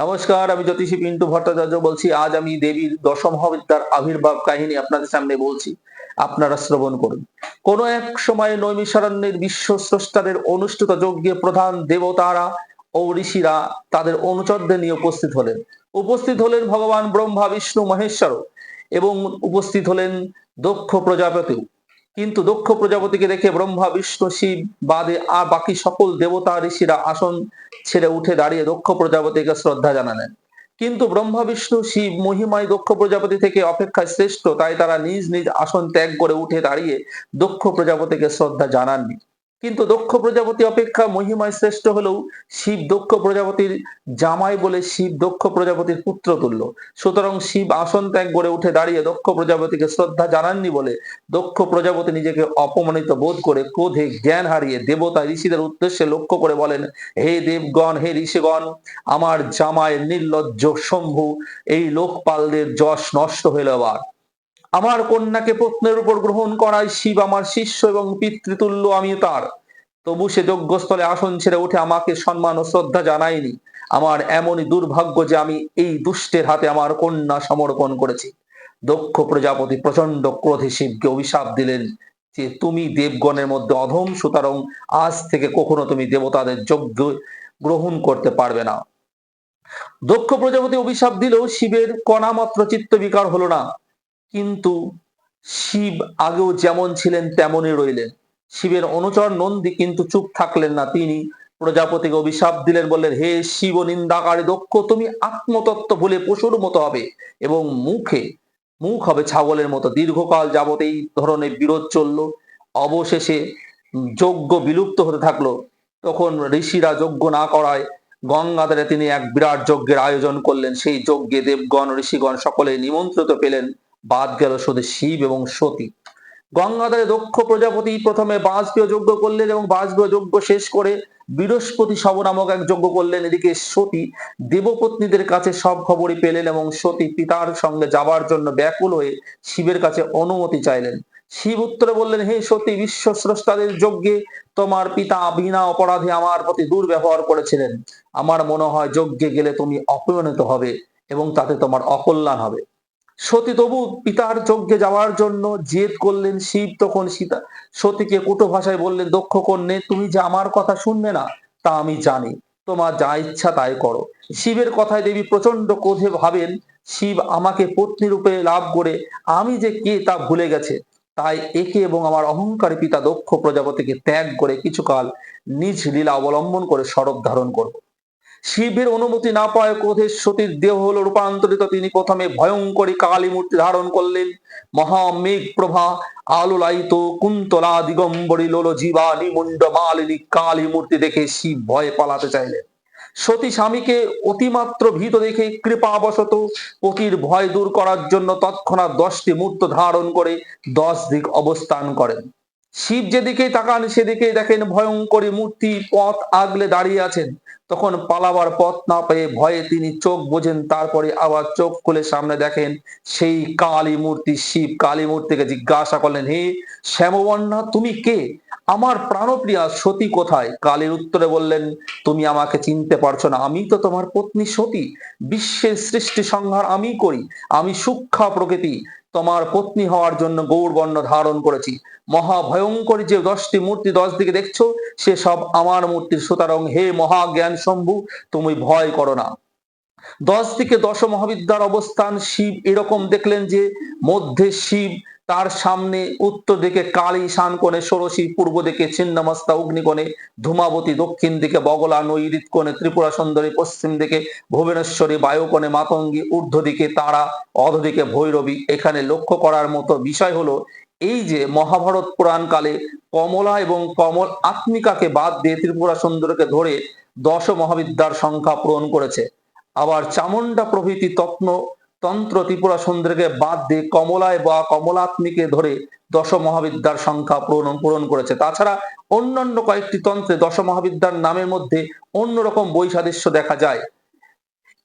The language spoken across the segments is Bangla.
নমস্কার, আমি জ্যোতিষী পিন্টু ভট্টাচার্য বলছি। আজ আমি দেবীর দশম হবিদ্যার আবির্ভাব কাহিনী আপনাদের সামনে বলছি। আপনারা শ্রবণ করুন। কোন এক সময় নৈমিষারণ্যের বিশ্ব স্রষ্টাদের অনুষ্ঠিত যজ্ঞে প্রধান দেবতারা ও ঋষিরা তাদের অনুচরদের নিয়ে উপস্থিত হলেন। উপস্থিত হলেন ভগবান ব্রহ্মা, বিষ্ণু, মহেশ্বর এবং উপস্থিত হলেন দক্ষ প্রজাপতিও। কিন্তু দক্ষ প্রজাপতিকে দেখে ব্রহ্মা, বিষ্ণু, শিব বাদে আর বাকি সকল দেবতা, ঋষিরা আসন ছেড়ে উঠে দাঁড়িয়ে দক্ষ প্রজাপতিকে শ্রদ্ধা জানালেন। কিন্তু ব্রহ্মা, বিষ্ণু, শিব, মহিমায় দক্ষ প্রজাপতি থেকে অপেক্ষায় শ্রেষ্ঠ, তাই তারা নিজ নিজ আসন ত্যাগ করে উঠে দাঁড়িয়ে দক্ষ প্রজাপতিকে শ্রদ্ধা জানাননি। কিন্তু দক্ষ প্রজাপতি অপেক্ষা মহিমায় শ্রেষ্ঠ হলেও শিব দক্ষ প্রজাপতির জামাই বলে শিব দক্ষ প্রজাপতির পুত্র তুল্য। সুতরাং শিব আসন ত্যাগ করে উঠে দাঁড়িয়ে দক্ষ প্রজাপতিকে শ্রদ্ধা জানাননি বলে দক্ষ প্রজাপতি নিজেকে অপমানিত বোধ করে ক্রোধে জ্ঞান হারিয়ে দেবতা ঋষিদের উদ্দেশ্যে লক্ষ্য করে বলেন, হে দেবগণ, হে ঋষিগণ, আমার জামায়ের নির্লজ্জ শম্ভু, এই লোকপালদের যশ নষ্ট হইল আবার। আমার কন্যাকে প্রত্নের উপর গ্রহণ করায় শিব আমার শিষ্য এবং পিতৃতুল্য আমি তার। তবু সে যজ্ঞস্থলে আসন ছেড়ে উঠে আমাকে সম্মান ও শ্রদ্ধা জানায়নি। আমার এমনই দুর্ভাগ্য যে আমি এই দুষ্টের হাতে আমার কন্যা সমর্পণ করেছি। দক্ষ প্রজাপতি প্রচণ্ড ক্রোধে শিবকে অভিশাপ দিলেন যে, তুমি দেবগণের মধ্যে অধম, সুতরাং আজ থেকে কখনো তুমি দেবতাদের যজ্ঞ গ্রহণ করতে পারবে না। দক্ষ প্রজাপতি অভিশাপ দিলেও শিবের কণা মাত্র চিত্ত বিকার হলো না। কিন্তু শিব আগেও যেমন ছিলেন, তেমনই রইলেন। শিবের অনুচর নন্দী কিন্তু চুপ থাকলেন না। তিনি প্রজাপতিকে অভিশাপ দিলেন, বললেন, হে শিব নিন্দাকারী দক্ষ, তুমি আত্মতত্ত্ব ভুলে পশুর মতো হবে এবং মুখে মুখ হবে ছাগলের মতো। দীর্ঘকাল যাবত এই ধরনের বিরোধ চলল। অবশেষে যজ্ঞ বিলুপ্ত হতে থাকল। তখন ঋষিরা যজ্ঞ না করায় গঙ্গাধারে তিনি এক বিরাট যজ্ঞের আয়োজন করলেন। সেই যজ্ঞে দেবগণ, ঋষিগণ সকলে নিমন্ত্রিত পেলেন। বাদ গেল শুধু শিব এবং সতী। গঙ্গাধারে দক্ষ প্রজাপতি প্রথমে বাজপেয় যজ্ঞ করলেন এবং বাজপেয় যজ্ঞ শেষ করে বৃহস্পতি শব নামক এক যজ্ঞ করলেন। এদিকে সতী দেবপত্নীদের কাছে সব খবরই পেলেন এবং সতী পিতার সঙ্গে যাবার জন্য ব্যাকুল হয়ে শিবের কাছে অনুমতি চাইলেন। শিব উত্তরে বললেন, হে সতী বিশ্ব স্রষ্টাদের যজ্ঞে তোমার পিতা বিনা অপরাধে আমার প্রতি দুর্ব্যবহার করেছিলেন। আমার মনে হয় যজ্ঞে গেলে তুমি অপমানিত হবে এবং তাতে তোমার অকল্যাণ হবে। সতী তবু পিতার যজ্ঞে যাওয়ার জন্য জেদ করলেন শিব তখন সীতা। সতীকে কুটো ভাষায় বললেন, দক্ষ কন্যে, তুমি যে আমার কথা শুনবে না, তা আমি জানি। তোমার যা ইচ্ছা তাই করো। শিবের কথায় দেবী প্রচণ্ড ক্রোধে ভাবেন, শিব আমাকে পত্নী রূপে লাভ করে, আমি যে কে তা ভুলে গেছে। তাই একে এবং আমার অহংকারী পিতা দক্ষ প্রজাপতিকে ত্যাগ করে কিছুকাল নিজ লীলা অবলম্বন করে স্বরূপ ধারণ করব। শিবের অনুমতি না পাওয়ায় ক্রোধের সতীর দেহ হল রূপান্তরিত। তিনি প্রথমে ভয়ঙ্করী কালী মূর্তি ধারণ করলেন। মহামেঘ প্রভা, আলোলায়িত কুন্তলা দিগম্বরী লোল জীবা নিমুণ্ড মালিনী কালী মূর্তি দেখে শিব ভয়ে পালাতে চাইলেন। সতী স্বামীকে অতিমাত্র ভীত দেখে কৃপাবশত পতির ভয় দূর করার জন্য তৎক্ষণাৎ দশটি মূর্ত ধারণ করে দশ দিক অবস্থান করেন। শিব যেদিকে তাকান সেদিকে দেখেন ভয়ঙ্করী মূর্তি পথ আগলে দাঁড়িয়ে আছেন। তখন পালাবার পথ না পেয়ে ভয়ে তিনি চোখ বোঝেন, তারপরে আবার চোখ খুলে সামনে দেখেন সেই কালী মূর্তি শিব কালী মূর্তিকে জিজ্ঞাসা করলেন, হে শ্যামবর্ণা, তুমি কে? আমার প্রাণপ্রিয়া সতী কোথায়? কালীর উত্তরে বললেন, তুমি আমাকে চিনতে পারছ না, আমি তো তোমার পত্নী সতী। বিশ্বের সৃষ্টি সংহার আমি করি, আমি সূক্ষ্ম প্রকৃতি। তোমার পত্নী হওয়ার জন্য গৌরবর্ণ ধারণ করেছি। মহাভয়ঙ্করী যে দশটি মূর্তি দশ দিকে দেখছ সে সব আমার মূর্তির সুতরাং। হে মহাজ্ঞান শম্ভু তুমি ভয় করো না। দশ দিকে দশ মহাবিদ্যার অবস্থান শিব এরকম দেখলেন যে, মধ্যে শিব, তার সামনে উত্তর দিকে কালী শান কোণে ষোড়শী পূর্ব দিকে ছিন্নমস্তা অগ্নিকোণে, ধূমাবতী দক্ষিণ দিকে বগলা নৈরিত কোণে, ত্রিপুরা সুন্দরী পশ্চিম দিকে ভুবনেশ্বরী বায়ুকোণে মাতঙ্গী ঊর্ধ্ব দিকে তারা অধদিকে ভৈরবী। এখানে লক্ষ্য করার মতো বিষয় হলো, এই যে মহাভারত পুরাণ কালে কমলা এবং কমল আত্মিকাকে বাদ দিয়ে ত্রিপুরা সুন্দরকে ধরে দশ মহাবিদ্যার সংখ্যা পূরণ করেছে। আবার চামুন্ডা প্রভৃতি তত্ন তন্ত্র ত্রিপুরা সুন্দরকে বাদ দিয়ে কমলায় বা কমলাত্মিকে ধরে দশ মহাবিদ্যার সংখ্যা পূরণ পূরণ করেছে। তাছাড়া অন্যান্য কয়েকটি তন্ত্রে দশ মহাবিদ্যার নামের মধ্যে অন্যরকম বৈসাদৃশ্য দেখা যায়।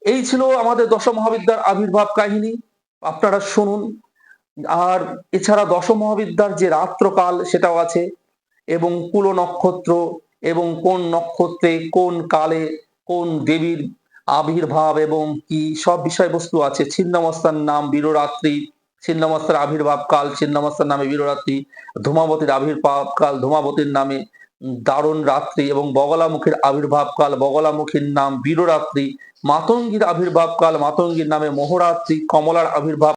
এই ছিল আমাদের দশ মহাবিদ্যার আবির্ভাব কাহিনী। আপনারা শুনুন। আর এছাড়া দশ মহাবিদ্যার যে রাত্রকাল সেটাও আছে এবং কুল নক্ষত্র এবং কোন নক্ষত্রে, কোন কালে, কোন দেবীর আবির্ভাব এবং কি সব বিষয়বস্তু আছে? ছিন্নমস্তার নাম বীররাত্রি, ছিন্নমস্তার আবির্ভাব কাল, ছিন্নমস্তার নামে বীররাত্রি, ধূমাবতীর আবির্ভাব কাল, ধূমাবতীর নামে দারুণ রাত্রি এবং বগলামুখীর আবির্ভাব কাল, বগলামুখীর নাম বীররাত্রি, মাতঙ্গীর আবির্ভাব কাল, মাতঙ্গীর নামে মোহরাত্রি, কমলার আবির্ভাব